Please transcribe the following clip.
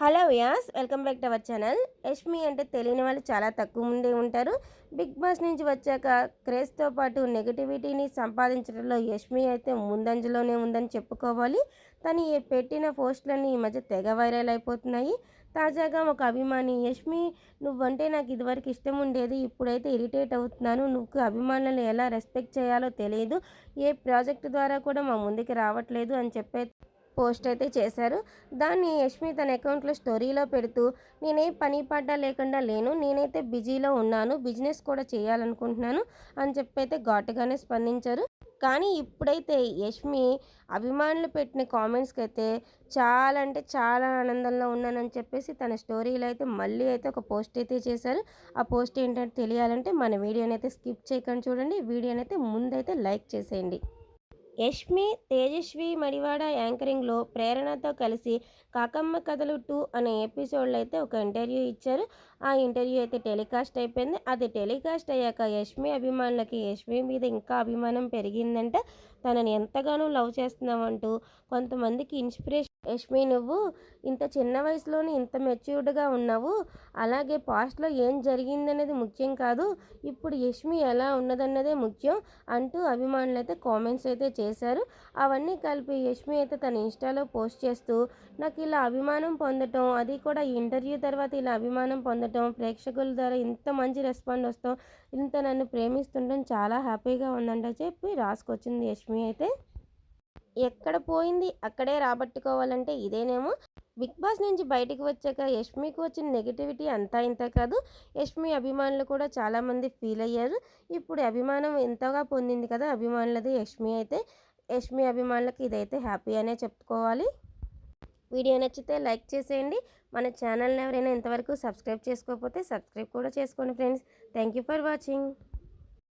Hello Vyas welcome back to our channel. Yashmi అంటే తెలియని వాళ్ళు చాలా తక్కువ ముందే ఉంటారు. బిగ్ బాస్ నుంచి వచ్చాక క్రేజ్తో పాటు నెగిటివిటీని సంపాదించడంలో యష్మి అయితే ముందంజలోనే ఉందని చెప్పుకోవాలి. తను ఏ పెట్టిన పోస్టులన్నీ ఈ మధ్య తెగ వైరల్ అయిపోతున్నాయి. తాజాగా ఒక అభిమాని యష్మి నువ్వంటే నాకు ఇదివరకు ఇష్టం ఉండేది ఇప్పుడైతే ఇరిటేట్ అవుతున్నాను. నువ్వు అభిమానులను ఎలా రెస్పెక్ట్ చేయాలో తెలియదు. ఏ ప్రాజెక్ట్ ద్వారా కూడా మా ముందుకి రావట్లేదు అని చెప్పే పోస్ట్ అయితే చేశారు. దాన్ని యష్మి తన అకౌంట్లో స్టోరీలో పెడుతూ నేనే పని పాట లేకుండా లేను నేనైతే బిజీలో ఉన్నాను బిజినెస్ కూడా చేయాలనుకుంటున్నాను అని చెప్పి అయితే ఘాటుగానే స్పందించారు. కానీ ఇప్పుడైతే యష్మి అభిమానులు పెట్టిన కామెంట్స్కి అయితే చాలా అంటే చాలా ఆనందంలో ఉన్నానని చెప్పేసి తన స్టోరీలో అయితే మళ్ళీ అయితే ఒక పోస్ట్ అయితే చేశారు. ఆ పోస్ట్ ఏంటంటే తెలియాలంటే మన వీడియోని అయితే స్కిప్ చేయకుండా చూడండి. వీడియోని అయితే ముందైతే లైక్ చేసేయండి. యష్మి తేజస్వి మడివాడ యాంకరింగ్లో ప్రేరణతో కలిసి కాకమ్మ కథలు టూ అనే ఎపిసోడ్లో అయితే ఒక ఇంటర్వ్యూ ఇచ్చారు. ఆ ఇంటర్వ్యూ అయితే టెలికాస్ట్ అయిపోయింది. అది టెలికాస్ట్ అయ్యాక యష్మి అభిమానులకి యష్మి మీద ఇంకా అభిమానం పెరిగిందంటే. తనని ఎంతగానో లవ్ చేస్తున్నామంటూ కొంతమందికి ఇన్స్పిరేషన్ యష్మి నువ్వు ఇంత చిన్న వయసులోనే ఇంత మెచ్యూర్డ్గా ఉన్నావు. అలాగే పాస్ట్లో ఏం జరిగిందనేది ముఖ్యం కాదు. ఇప్పుడు యష్మి ఎలా ఉన్నదన్నదే ముఖ్యం అంటూ అభిమానులు అయితే కామెంట్స్ అయితే చేశారు. అవన్నీ కలిపి యష్మి అయితే తన ఇన్స్టాలో పోస్ట్ చేస్తూ నాకు ఇలా అభిమానం పొందటం అది కూడా ఇంటర్వ్యూ తర్వాత ఇలా అభిమానం పొందటం ప్రేక్షకుల ద్వారా ఇంత మంచి రెస్పాండ్ వస్తాం ఇంత నన్ను ప్రేమిస్తుండడం చాలా హ్యాపీగా ఉందంట చెప్పి రాసుకొచ్చింది యష్మి అయితే. ఎక్కడ పోయింది? అక్కడే రాబట్టుకోవాలంటే ఇదేనేమో? బిగ్ బాస్ నుంచి బయటికి వచ్చాక యష్మికి వచ్చిన నెగిటివిటీ అంతా ఇంత కాదు. యష్మి అభిమానులు కూడా చాలామంది ఫీల్ అయ్యారు. ఇప్పుడు అభిమానం ఎంతగా పొందింది కదా అభిమానులది యష్మి అయితే. యష్మి అభిమానులకు ఇదైతే హ్యాపీ అనే చెప్పుకోవాలి. వీడియో నచ్చితే లైక్ చేసేయండి. మన ఛానల్ని ఎవరైనా ఇంతవరకు సబ్స్క్రైబ్ చేసుకోకపోతే సబ్స్క్రైబ్ కూడా చేసుకోండి friends. Thank you for watching